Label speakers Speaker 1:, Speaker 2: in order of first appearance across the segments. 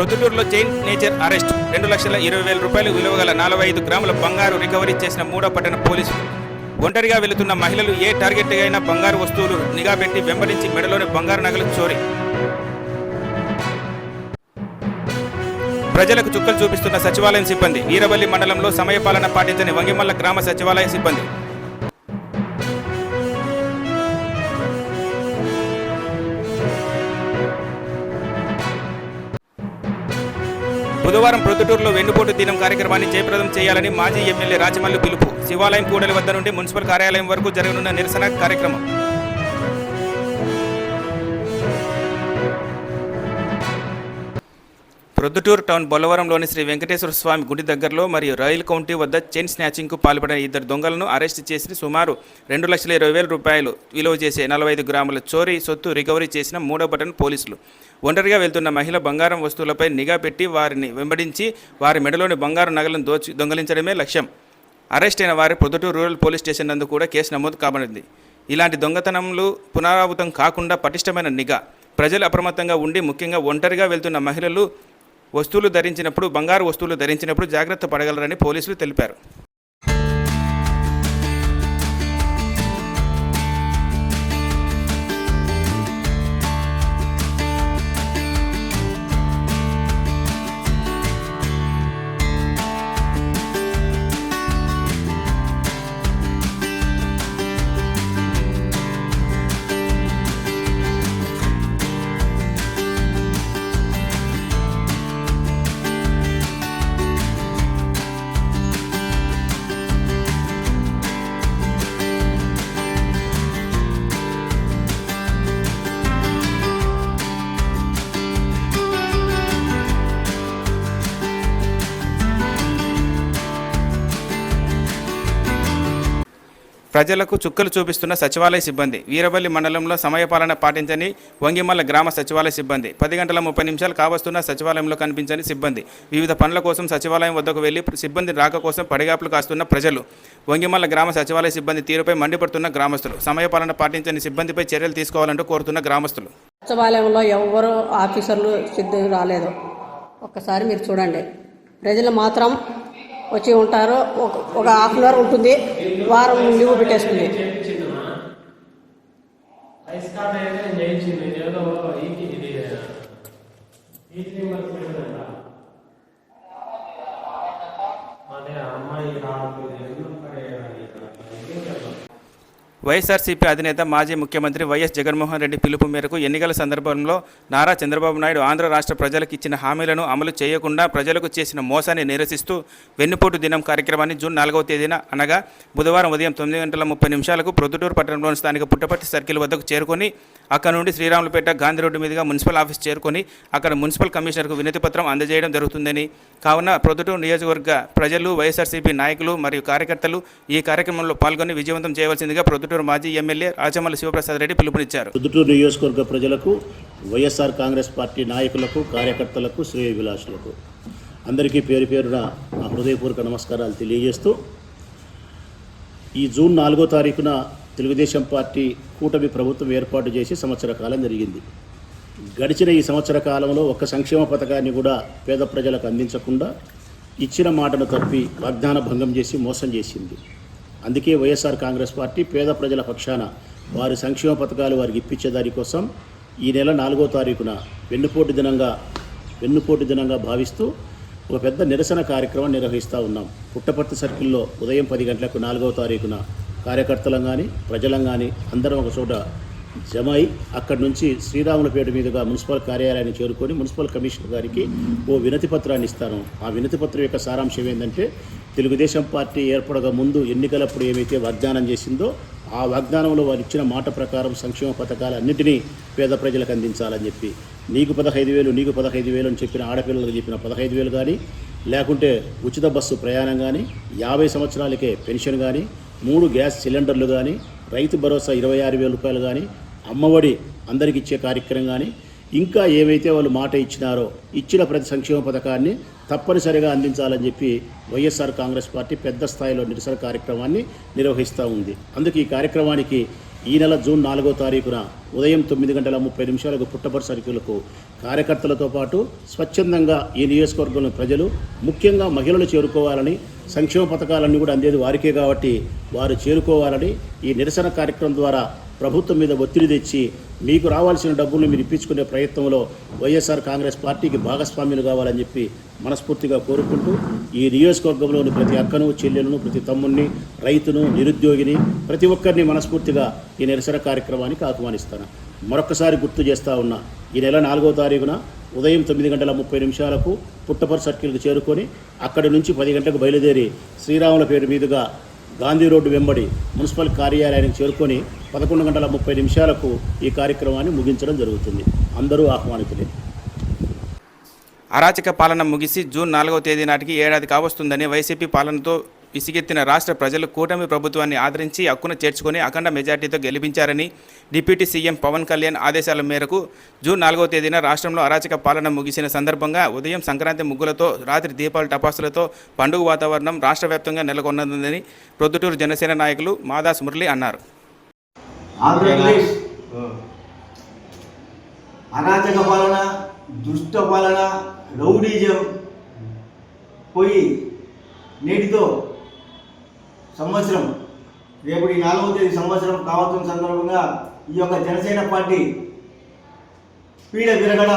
Speaker 1: ప్రొద్దుటూరులో chain nature arrest. రెండు లక్షల ఇరవై వేల రూపాయలు విలువ గల నలభై ఐదు గ్రాముల బంగారు రికవరీ చేసిన మూడో పట్టణ పోలీసులు ఒంటరిగా వెళుతున్న మహిళలు ఏ టార్గెట్ అయినా బంగారు వస్తువులు నిఘా పెట్టి వెంబడించి మెడలోని బంగారు నగలు చోరీ. ప్రజలకు చుక్కలు చూపిస్తున్న సచివాలయం సిబ్బంది. వీరవల్లి మండలంలో సమయపాలన పాటించని వంగిమల్ల గ్రామ సచివాలయ సిబ్బంది. బుధవారం ప్రొద్దుటూరులో వెన్నుపోటు దినం కార్యక్రమాన్ని జయప్రదం చేయాలని మాజీ ఎమ్మెల్యే రాజమల్లు పిలుపు. శివాలయం కూడలి వద్ద నుండి మున్సిపల్ కార్యాలయం వరకు జరగనున్న నిరసన కార్యక్రమం. ప్రొద్దుటూరు టౌన్ బొల్లవరంలోని శ్రీ వెంకటేశ్వర స్వామి గుడి దగ్గరలో మరియు రైల్ కౌంటీ వద్ద చైన్ స్నాచింగ్కు పాల్పడిన ఇద్దరు దొంగలను అరెస్ట్ చేసి సుమారు రెండు లక్షల ఇరవై వేల రూపాయలు విలువ చేసే నలభై ఐదు గ్రాముల చోరీ సొత్తు రికవరీ చేసిన మూడో బటన్ పోలీసులు. ఒంటరిగా వెళ్తున్న మహిళ బంగారం వస్తువులపై నిఘా పెట్టి వారిని వెంబడించి వారి మెడలోని బంగారు నగలను దోచి దొంగలించడమే లక్ష్యం. అరెస్ట్ అయిన వారి ప్రొద్దుటూరు రూరల్ పోలీస్ స్టేషన్ నందు కూడా కేసు నమోదు కాబడింది. ఇలాంటి దొంగతనములు పునరావృతం కాకుండా పటిష్టమైన నిఘా. ప్రజలు అప్రమత్తంగా ఉండి ముఖ్యంగా ఒంటరిగా వెళ్తున్న మహిళలు వస్తువులు ధరించినప్పుడు బంగారు వస్తువులు ధరించినప్పుడు జాగ్రత్త పడగలరని పోలీసులు తెలిపారు. ప్రజలకు చుక్కలు చూపిస్తున్న సచివాలయ సిబ్బంది. వీరవల్లి మండలంలో సమయపాలన పాటించని వంగిమల్ల గ్రామ సచివాలయ సిబ్బంది. పది గంటల ముప్పై నిమిషాలు కావస్తున్న సచివాలయంలో కనిపించని సిబ్బంది. వివిధ పనుల కోసం సచివాలయం వద్దకు వెళ్ళి సిబ్బంది రాక కోసం పడిగాపులు కాస్తున్న ప్రజలు. వంగిమల్ల గ్రామ సచివాలయ సిబ్బంది తీరుపై మండిపడుతున్న గ్రామస్తులు. సమయపాలన పాటించని సిబ్బందిపై చర్యలు తీసుకోవాలంటూ కోరుతున్న గ్రామస్తులు.
Speaker 2: సచివాలయంలో ఎవరు ఆఫీసర్లు సిద్ధం రాలేదు. ఒక్కసారి మీరు చూడండి. ప్రజలు మాత్రం వచ్చి ఉంటారు ఒక ఒక హాఫ్ అన్ అవర్ ఉంటుంది. వారం లీవ్ పెట్టేస్తుంది.
Speaker 3: అమ్మాయి అయితే చేయించింది ఏదో ఈకి ఇది ఈకి నెంబర్ పెట్టదంట అదే ఆ అమ్మాయి రావట్లేదు ఎందుకు పడేయాలి ఇక్కడ ఇదే కదా
Speaker 1: వైఎస్ఆర్సీపీ అధినేత మాజీ ముఖ్యమంత్రి వైఎస్ జగన్మోహన్ రెడ్డి పిలుపు మేరకు ఎన్నికల సందర్భంలో నారా చంద్రబాబు నాయుడు ఆంధ్ర రాష్ట్ర ప్రజలకు ఇచ్చిన హామీలను అమలు చేయకుండా ప్రజలకు చేసిన మోసాన్ని నిరసిస్తూ వెన్నుపోటు దినం కార్యక్రమాన్ని జూన్ నాలుగవ తేదీన అనగా బుధవారం ఉదయం తొమ్మిది గంటల ముప్పై నిమిషాలకు ప్రొద్దుటూరు పట్టణంలోని స్థానిక పుట్టపర్తి సర్కిల్ వద్దకు చేరుకొని అక్కడ నుండి శ్రీరాములపేట గాంధీ రోడ్డు మీదుగా మున్సిపల్ ఆఫీస్ చేరుకొని అక్కడ మున్సిపల్ కమిషనర్కు వినతి పత్రం అందజేయడం జరుగుతుందని. కావున ప్రొద్దుటూరు నియోజకవర్గ ప్రజలు వైఎస్ఆర్సీపీ నాయకులు మరియు కార్యకర్తలు ఈ కార్యక్రమంలో పాల్గొని విజయవంతం చేయవలసిందిగా పొద్దుటూరు మాజీ ఎమ్మెల్యే రాజమల్లి శివప్రసాద్ రెడ్డి పిలుపునిచ్చారు.
Speaker 4: పొద్దుటూరు నియోజకవర్గ ప్రజలకు వైఎస్ఆర్ కాంగ్రెస్ పార్టీ నాయకులకు కార్యకర్తలకు శ్రేయభిలాషులకు. అందరికీ పేరు పేరున నా హృదయపూర్వక నమస్కారాలు తెలియజేస్తూ ఈ జూన్ నాలుగో తారీఖున తెలుగుదేశం పార్టీ కూటమి ప్రభుత్వం ఏర్పాటు చేసి సంవత్సర కాలం జరిగింది. గడిచిన ఈ సంవత్సర కాలంలో ఒక్క సంక్షేమ పథకాన్ని కూడా పేద ప్రజలకు అందించకుండా ఇచ్చిన మాటను తప్పి వాగ్దాన భంగం చేసి మోసం చేసింది. అందుకే వైఎస్ఆర్ కాంగ్రెస్ పార్టీ పేద ప్రజల పక్షాన వారి సంక్షేమ పథకాలు వారికి ఇప్పించే దానికోసం ఈ నెల నాలుగో తారీఖున వెన్నుపోటు దినంగా వెన్నుపోటు దినంగా భావిస్తూ ఒక పెద్ద నిరసన కార్యక్రమం నిర్వహిస్తూ ఉన్నాం. పుట్టపర్తి సర్కిల్లో ఉదయం పది గంటలకు నాలుగవ తారీఖున కార్యకర్తలం కానీ ప్రజలం కానీ అందరం ఒక చోట జమ అయి అక్కడి నుంచి శ్రీరాములపేట మీదుగా మున్సిపల్ కార్యాలయాన్ని చేరుకొని మున్సిపల్ కమిషనర్ గారికి ఓ వినతి పత్రాన్ని ఇస్తాను. ఆ వినతి పత్రం యొక్క సారాంశం ఏంటంటే తెలుగుదేశం పార్టీ ఏర్పడక ముందు ఎన్నికలప్పుడు ఏమైతే వాగ్దానం చేసిందో ఆ వాగ్దానంలో వారు ఇచ్చిన మాట ప్రకారం సంక్షేమ పథకాలన్నింటినీ పేద ప్రజలకు అందించాలని చెప్పి నీకు పదహైదు వేలు నీకు పదహైదు వేలు అని చెప్పిన ఆడపిల్లలకు చెప్పిన పదహైదు వేలు కానీ లేకుంటే ఉచిత బస్సు ప్రయాణం కానీ యాభై సంవత్సరాలకే పెన్షన్ కానీ మూడు గ్యాస్ సిలిండర్లు కానీ రైతు భరోసా ఇరవై ఆరు వేల రూపాయలు కానీ అమ్మఒడి అందరికి ఇచ్చే కార్యక్రమం కానీ ఇంకా ఏవైతే వాళ్ళు మాట ఇచ్చినారో ఇచ్చిన ప్రతి సంక్షేమ పథకాన్ని తప్పనిసరిగా అందించాలని చెప్పి వైఎస్ఆర్ కాంగ్రెస్ పార్టీ పెద్ద స్థాయిలో నిరసన కార్యక్రమాన్ని నిర్వహిస్తూ ఉంది. అందుకే ఈ కార్యక్రమానికి ఈ నెల జూన్ నాలుగో తారీఖున ఉదయం తొమ్మిది గంటల ముప్పై నిమిషాలకు పుట్టపర్తి సర్కిల్కు కార్యకర్తలతో పాటు స్వచ్ఛందంగా ఈ నియోజకవర్గంలో ప్రజలు ముఖ్యంగా మహిళలు చేరుకోవాలని సంక్షేమ పథకాలన్నీ కూడా అందేది వారికే కాబట్టి వారు చేరుకోవాలని ఈ నిరసన కార్యక్రమం ద్వారా ప్రభుత్వం మీద ఒత్తిడి తెచ్చి మీకు రావాల్సిన డబ్బులను మీరు ఇప్పించుకునే ప్రయత్నంలో వైఎస్ఆర్ కాంగ్రెస్ పార్టీకి భాగస్వామ్యులు కావాలని చెప్పి మనస్ఫూర్తిగా కోరుకుంటూ ఈ నియోజకవర్గంలోని ప్రతి అక్కను చెల్లెలను ప్రతి తమ్ముడిని రైతును నిరుద్యోగిని ప్రతి ఒక్కరిని మనస్ఫూర్తిగా ఈ నిరసన కార్యక్రమానికి ఆహ్వానిస్తాను. మరొకసారి గుర్తు చేస్తా ఉన్నా ఈ నెల నాలుగో తారీఖున ఉదయం తొమ్మిది గంటల ముప్పై నిమిషాలకు పుట్టపర్ సర్కిల్కి చేరుకొని అక్కడి నుంచి పది గంటలకు బయలుదేరి శ్రీరాముల పేరు మీదుగా గాంధీ రోడ్డు వెంబడి మున్సిపల్ కార్యాలయానికి చేరుకొని పదకొండు గంటల ముప్పై నిమిషాలకు ఈ కార్యక్రమాన్ని ముగించడం జరుగుతుంది. అందరూ ఆహ్వానితులే.
Speaker 1: అరాచక పాలన ముగిసి జూన్ నాలుగవ తేదీ నాటికి ఏడాది కావస్తుందని వైసీపీ పాలనతో విసిగెత్తిన రాష్ట్ర ప్రజలు కూటమి ప్రభుత్వాన్ని ఆదరించి హక్కున చేర్చుకొని అఖండ మెజార్టీతో గెలిపించారని డిప్యూటీ సీఎం పవన్ కళ్యాణ్ ఆదేశాల మేరకు జూన్ నాలుగవ తేదీన రాష్ట్రంలో అరాచక పాలన ముగిసిన సందర్భంగా ఉదయం సంక్రాంతి ముగ్గులతో రాత్రి దీపాల టపాసులతో పండుగ వాతావరణం రాష్ట్ర వ్యాప్తంగా నెలకొన్నదని ప్రొద్దుటూరు జనసేన నాయకులు మాదాస్ మురళి అన్నారు.
Speaker 5: అరాచక పాలన దుష్ట పాలన రౌడీజం పోయి నేటితో సంవత్సరం రేపటి నాలుగవ తేదీ సంవత్సరం కావాల్సిన సందర్భంగా ఈ యొక్క జనసేన పార్టీ పీడ విరగడ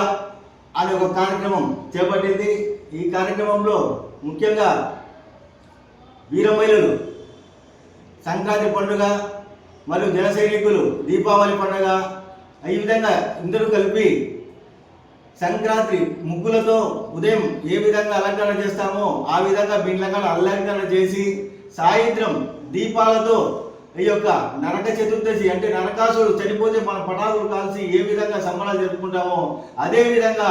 Speaker 5: అనే ఒక కార్యక్రమం చేపట్టింది. ఈ కార్యక్రమంలో ముఖ్యంగా వీర మహిళలు సంక్రాంతి పండుగ మరియు జన సైనికులు దీపావళి పండుగ ఈ విధంగా ఇందరూ కలిపి సంక్రాంతి ముగ్గులతో ఉదయం ఏ విధంగా అలంకరణ చేస్తామో ఆ విధంగా బిండ్లకాడ అలంకరణ చేసి సాయంత్రం దీపాలతో ఈ యొక్క నరక చతుర్దశి అంటే నరకాసుడు చనిపోతే మన పటాకులు కాల్చి ఏ విధంగా సంబరాలు జరుపుకుంటామో అదే విధంగా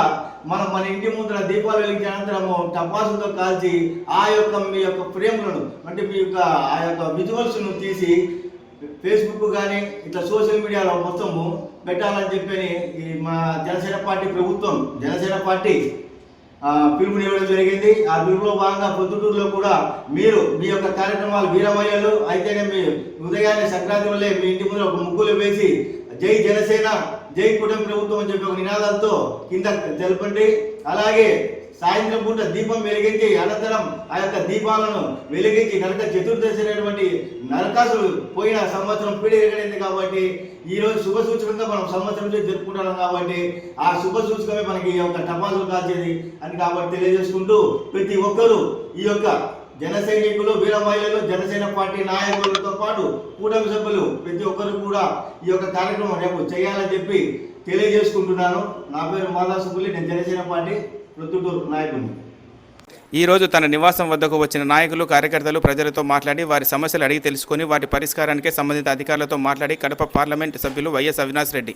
Speaker 5: మనం మన ఇంటి ముందర దీపాలు వెలిగించిన అనంతరము టపాసులతో కాల్చి ఆ యొక్క మీ యొక్క ఫ్రేమ్లను అంటే మీ యొక్క ఆ యొక్క విజువల్స్ను తీసి ఫేస్బుక్ కానీ ఇట్లా సోషల్ మీడియాలో మొత్తము పెట్టాలని చెప్పని ఈ మా జనసేన పార్టీ ప్రభుత్వం జనసేన పార్టీ పిలుపునివ్వడం జరిగింది. ఆ పిలుపులో భాగంగా పొద్దుటూరులో కూడా మీరు మీ యొక్క కార్యక్రమాలు వీరమయ్యలు అయితేనే మీ ఉదయాన్నే సంక్రాంతి వల్లే మీ ఇంటి ముందు ఒక ముగ్గులు వేసి జై జనసేన జై కుటుంబ ప్రభుత్వం అని చెప్పి ఒక నినాదాలతో కింద తెలపండి. అలాగే సాయంత్రం పూట దీపం వెలిగించి అనంతరం ఆ యొక్క దీపాలను వెలిగించి కనుక చతుర్దశి అనేటువంటి నరకాసులు పోయిన సంవత్సరం పీడ ఎగడింది కాబట్టి ఈ రోజు శుభ సూచకంగా మనం సంవత్సరం చేసి జరుపుకుంటున్నాం కాబట్టి ఆ శుభ సూచకమే మనకి ఈ యొక్క టపాసులు కాల్చేది అని కాబట్టి తెలియజేసుకుంటూ ప్రతి ఒక్కరూ ఈ యొక్క జన సైనికులు వీర మహిళలు జనసేన పార్టీ నాయకులతో పాటు కూటమి సభ్యులు ప్రతి ఒక్కరు కూడా ఈ యొక్క కార్యక్రమం రేపు చేయాలని చెప్పి తెలియజేసుకుంటున్నాను. నా పేరు మాదాసుపుల్లి నేను జనసేన పార్టీ ప్రొద్దుటూరు నాయకుడిని.
Speaker 1: ఈరోజు తన నివాసం వద్దకు వచ్చిన నాయకులు కార్యకర్తలు ప్రజలతో మాట్లాడి వారి సమస్యలు అడిగి తెలుసుకొని వాటి పరిష్కారానికి సంబంధిత అధికారులతో మాట్లాడి కడప పార్లమెంట్ సభ్యులు వైఎస్ అవినాష్ రెడ్డి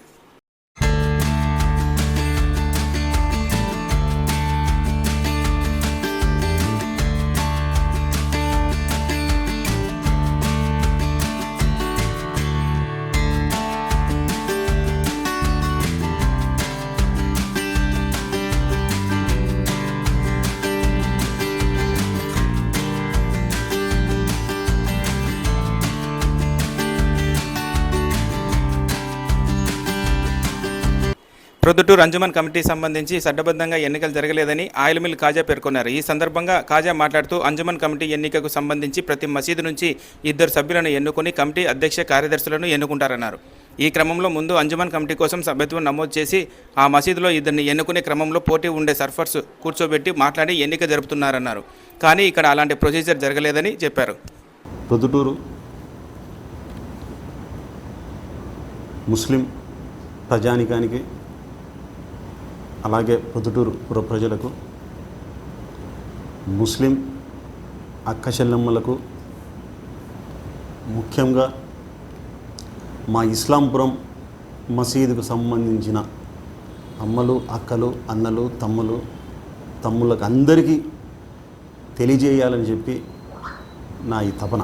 Speaker 1: ప్రొద్దుటూరు అంజుమన్ కమిటీ సంబంధించి చట్టబద్ధంగా ఎన్నికలు జరగలేదని ఆయిల్ మిల్ కాజా పేర్కొన్నారు. ఈ సందర్భంగా కాజా మాట్లాడుతూ అంజుమన్ కమిటీ ఎన్నికకు సంబంధించి ప్రతి మసీదు నుంచి ఇద్దరు సభ్యులను ఎన్నుకొని కమిటీ అధ్యక్ష కార్యదర్శులను ఎన్నుకుంటారన్నారు. ఈ క్రమంలో ముందు అంజుమన్ కమిటీ కోసం సభ్యత్వం నమోదు చేసి ఆ మసీదులో ఇద్దరిని ఎన్నుకునే క్రమంలో పోటీ ఉండే సర్ఫర్స్ కూర్చోబెట్టి మాట్లాడి ఎన్నిక జరుపుతున్నారన్నారు. కానీ ఇక్కడ అలాంటి ప్రొసీజర్ జరగలేదని చెప్పారు.
Speaker 6: ప్రొద్దుటూరు ముస్లిం ప్రజానికానికి అలాగే పొద్దుటూరు పుర ప్రజలకు ముస్లిం అక్క చెల్లెమ్మలకు ముఖ్యంగా మా ఇస్లాంపురం మసీదుకు సంబంధించిన అమ్మలు అక్కలు అన్నలు తమ్ములు తమ్ముళ్ళకు అందరికీ తెలియజేయాలని చెప్పి నా ఈ తపన.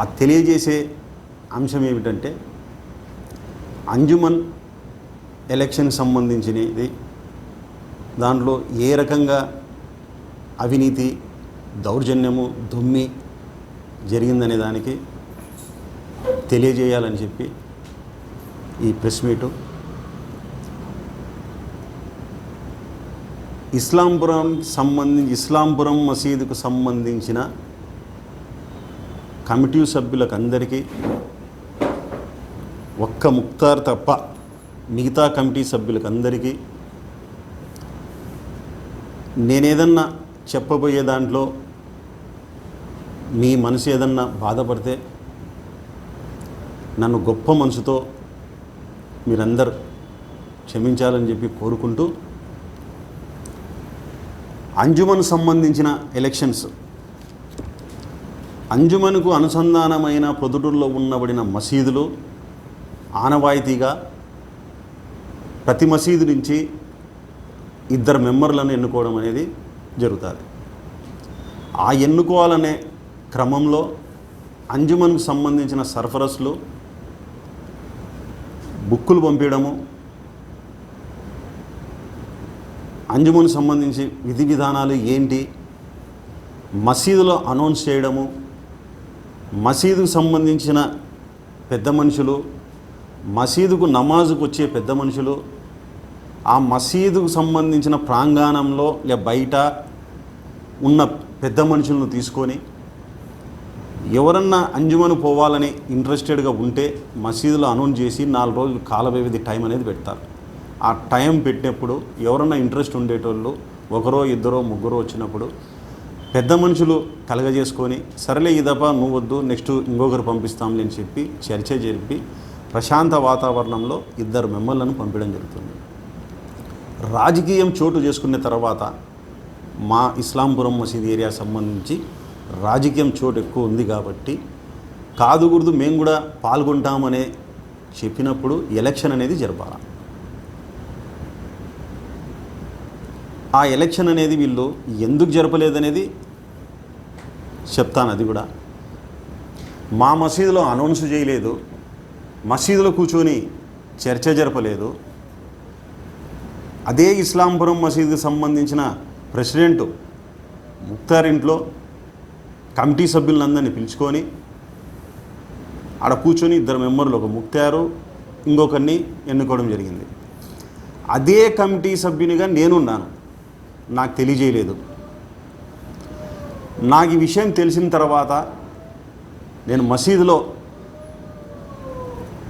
Speaker 6: ఆ తెలియజేసే అంశం ఏమిటంటే అంజుమన్ ఎలక్షన్ సంబంధించినది. దాంట్లో ఏ రకంగా అవినీతి దౌర్జన్యము దుమ్మి జరిగిందనే దానికి తెలియజేయాలని చెప్పి ఈ ప్రెస్ మీటు. ఇస్లాంపురం సంబంధించి ఇస్లాంపురం మసీదుకు సంబంధించిన కమిటీ సభ్యులకు అందరికీ ఒక్క ముక్తార్ తప్ప మిగతా కమిటీ సభ్యులకు అందరికీ నేనేదన్నా చెప్పబోయే దాంట్లో మీ మనసు ఏదన్నా బాధపడితే నన్ను గొప్ప మనసుతో మీరందరూ క్షమించాలని చెప్పి కోరుకుంటూ అంజుమన్ సంబంధించిన ఎలక్షన్స్ అంజుమన్కు అనుసంధానమైన ప్రొదుటూరులో ఉన్నబడిన మసీదులు ఆనవాయితీగా ప్రతి మసీదు నుంచి ఇద్దరు మెంబర్లను ఎన్నుకోవడం అనేది జరుగుతుంది. ఆ ఎన్నుకోవాలనే క్రమంలో అంజుమన్కు సంబంధించిన సర్ఫరస్లు బుక్కులు పంపించడము అంజుమన్ సంబంధించి విధి విధానాలు ఏంటి మసీదులో అనౌన్స్ చేయడము మసీదుకు సంబంధించిన పెద్ద మనుషులు మసీదుకు నమాజుకు వచ్చే పెద్ద మనుషులు ఆ మసీదుకు సంబంధించిన ప్రాంగణంలో లే బయట ఉన్న పెద్ద మనుషులను తీసుకొని ఎవరన్నా అంజుమను పోవాలని ఇంట్రెస్టెడ్గా ఉంటే మసీదులో అనౌన్స్ చేసి నాలుగు రోజులు కాల వ్యవధి టైం అనేది పెడతారు. ఆ టైం పెట్టినప్పుడు ఎవరన్నా ఇంట్రెస్ట్ ఉండేటోళ్ళు ఒకరో ఇద్దరో ముగ్గురో వచ్చినప్పుడు పెద్ద మనుషులు కలగజేసుకొని సరేలే ఈ దఫా నువ్వు వద్దు నెక్స్ట్ ఇంకొకరు పంపిస్తాంలే అని చెప్పి చర్చ జరిపి ప్రశాంత వాతావరణంలో ఇద్దరు మెమ్మలను పంపించడం జరుగుతుంది. రాజకీయం చోటు చేసుకున్న తర్వాత మా ఇస్లాంపురం మసీద్ ఏరియా సంబంధించి రాజకీయం చోటు ఎక్కువ ఉంది కాబట్టి కాదు గుర్దు మేము కూడా పాల్గొంటామనే చెప్పినప్పుడు ఎలక్షన్ అనేది జరపాలి. ఆ ఎలక్షన్ అనేది వీళ్ళు ఎందుకు జరపలేదనేది చెప్తాను అది కూడా. మా మసీదులో అనౌన్స్ చేయలేదు మసీదులో కూర్చొని చర్చ జరపలేదు అదే ఇస్లాంపురం మసీదుకి సంబంధించిన ప్రెసిడెంట్ ముక్తార్ ఇంట్లో కమిటీ సభ్యులందరినీ పిలుచుకొని ఆడ కూర్చొని ఇద్దరు మెంబర్లు ఒక ముక్తారు ఇంకొకరిని ఎన్నుకోవడం జరిగింది. అదే కమిటీ సభ్యునిగా నేనున్నాను. నాకు తెలియజేయలేదు. నాకు ఈ విషయం తెలిసిన తర్వాత నేను మసీదులో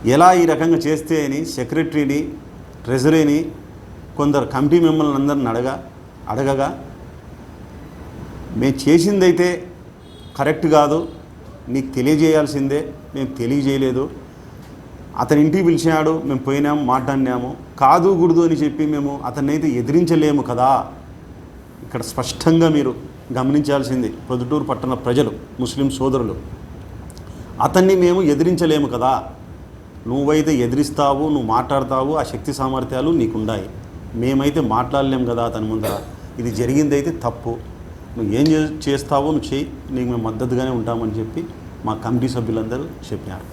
Speaker 6: ఎలా ఈ రకంగా చేస్తే అని సెక్రటరీని ట్రెజరీని కొందరు కమిటీ మెంబర్లను అందరిని అడగా అడగగా మేము చేసిందైతే కరెక్ట్ కాదు నీకు తెలియజేయాల్సిందే మేము తెలియజేయలేదు. అతని ఇంటికి పిలిచాడు మేము పోయినాము మాట్లాడినాము. కాదు కూడదు అని చెప్పి మేము అతన్ని అయితే ఎదిరించలేము కదా. ఇక్కడ స్పష్టంగా మీరు గమనించాల్సింది పొద్దుటూరు పట్టణ ప్రజలు ముస్లిం సోదరులు. అతన్ని మేము ఎదిరించలేము కదా. నువ్వైతే ఎదిరిస్తావు నువ్వు మాట్లాడతావు ఆ శక్తి సామర్థ్యాలు నీకుండాయి. మేమైతే మాట్లాడలేం కదా అతని ముందర. ఇది జరిగిందైతే తప్పు. నువ్వు ఏం చేస్తావో నువ్వు చేయి. నీకు మేము మద్దతుగానే ఉంటామని చెప్పి మా కమిటీ సభ్యులందరూ చెప్పారు.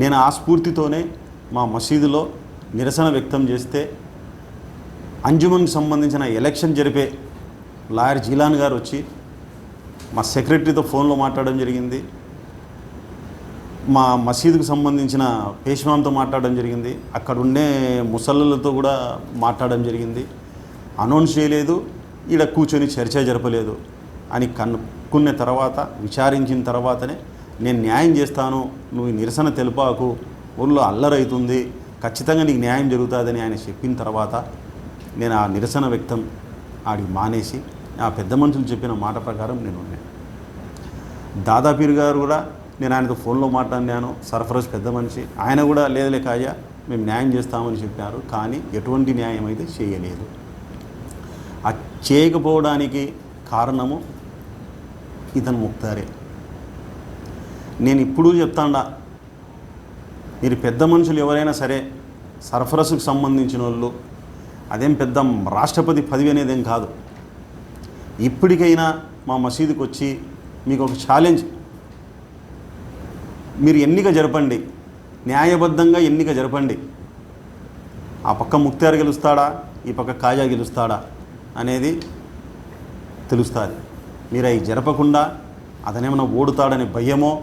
Speaker 6: నేను ఆ స్ఫూర్తితోనే మా మసీదులో నిరసన వ్యక్తం చేస్తే అంజుమన్కి సంబంధించిన ఎలక్షన్ జరిపే లాయర్ జీలాన్ గారు వచ్చి మా సెక్రటరీతో ఫోన్లో మాట్లాడడం జరిగింది. మా మసీదుకు సంబంధించిన పేష్మాంతో మాట్లాడడం జరిగింది. అక్కడ ఉండే ముసళ్ళతో కూడా మాట్లాడడం జరిగింది. అనౌన్స్ చేయలేదు. ఈడ కూర్చొని చర్చ జరపలేదు అని కనుక్కున్న తర్వాత విచారించిన తర్వాతనే నేను న్యాయం చేస్తాను నువ్వు నిరసన తెలిపాకు ఊళ్ళో అల్లరవుతుంది ఖచ్చితంగా నీకు న్యాయం జరుగుతుందని ఆయన చెప్పిన తర్వాత నేను ఆ నిరసన వ్యక్తం ఆడికి మానేసి ఆ పెద్ద మనుషులు చెప్పిన మాట ప్రకారం నేను ఉన్నాను. దాదాపీర్ గారు కూడా నేను ఆయనతో ఫోన్లో మాట్లాడినాను. సర్ఫరాజ్ పెద్ద మనిషి. ఆయన కూడా లేదులే కాజా మేము న్యాయం చేస్తామని చెప్పారు. కానీ ఎటువంటి న్యాయం అయితే చేయలేదు. ఆ చేయకపోవడానికి కారణము ఇతను ముక్తారే. నేను ఇప్పుడు చెప్తాండా మీరు పెద్ద మనుషులు ఎవరైనా సరే సరఫరసుకు సంబంధించిన వాళ్ళు అదేం పెద్ద రాష్ట్రపతి పదవి అనేది ఏం కాదు. ఇప్పటికైనా మా మసీదుకి వచ్చి మీకు ఒక ఛాలెంజ్ మీరు ఎన్నిక జరపండి. న్యాయబద్ధంగా ఎన్నిక జరపండి. ఆ పక్క ముక్తారు గెలుస్తాడా? ఈ పక్క కాజా గెలుస్తాడా? అనేది తెలుస్తుంది. మీరు అవి జరపకుండా అతనేమైనా ఓడుతాడనే భయమో?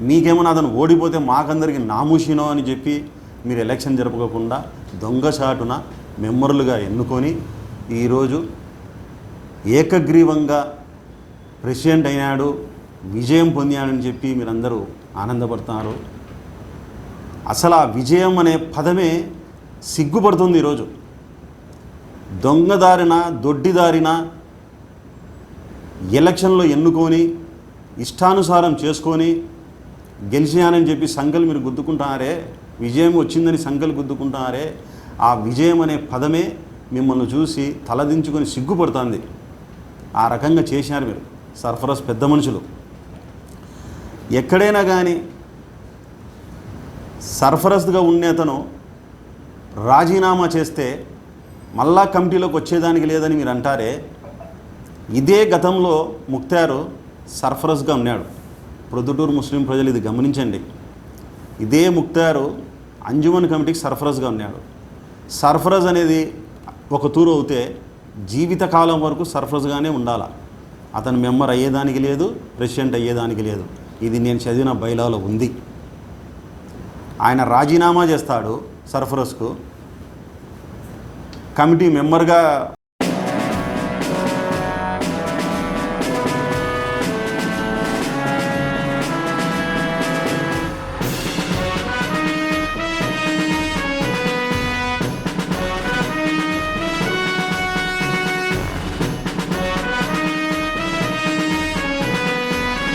Speaker 6: మీకేమైనా అతను ఓడిపోతే మాకందరికి నామూషినో అని చెప్పి మీరు ఎలక్షన్ జరపకుండా దొంగచాటున మెంబర్లుగా ఎన్నుకొని ఈరోజు ఏకగ్రీవంగా ప్రెసిడెంట్ అయినాడు విజయం పొందాడని చెప్పి మీరందరూ ఆనందపడుతున్నారు అసలు ఆ విజయం అనే పదమే సిగ్గుపడుతుంది ఈరోజు. దొంగదారిన దొడ్డిదారిన ఎలక్షన్లో ఎన్నుకొని ఇష్టానుసారం చేసుకొని గెలిచినానని చెప్పి సంఘలు మీరు గుద్దుకుంటున్నారే? విజయం వచ్చిందని సంఘలు గుద్దుకుంటున్నారే? ఆ విజయం అనే పదమే మిమ్మల్ని చూసి తలదించుకొని సిగ్గుపడుతుంది. ఆ రకంగా చేసినారు మీరు. సర్ఫరస్ పెద్ద మనుషులు. ఎక్కడైనా కానీ సర్ఫరస్గా ఉండేతను రాజీనామా చేస్తే మళ్ళా కమిటీలోకి వచ్చేదానికి లేదని మీరు అంటారే ఇదే గతంలో ముక్తారు సర్ఫరస్గా ఉన్నాడు. ప్రొద్దుటూరు ముస్లిం ప్రజలు ఇది గమనించండి. ఇదే ముక్తారు అంజుమన్ కమిటీకి సర్ఫరస్గా ఉన్నాడు. సర్ఫరజ్ అనేది ఒక తూరు అవుతే జీవితకాలం వరకు సర్ఫరస్గానే ఉండాలి. అతను మెంబర్ అయ్యేదానికి లేదు ప్రెసిడెంట్ అయ్యేదానికి లేదు. ఇది నేను చదివిన బైలాలో ఉంది. ఆయన రాజీనామా చేస్తాడు సర్ఫరస్కు. కమిటీ మెంబర్గా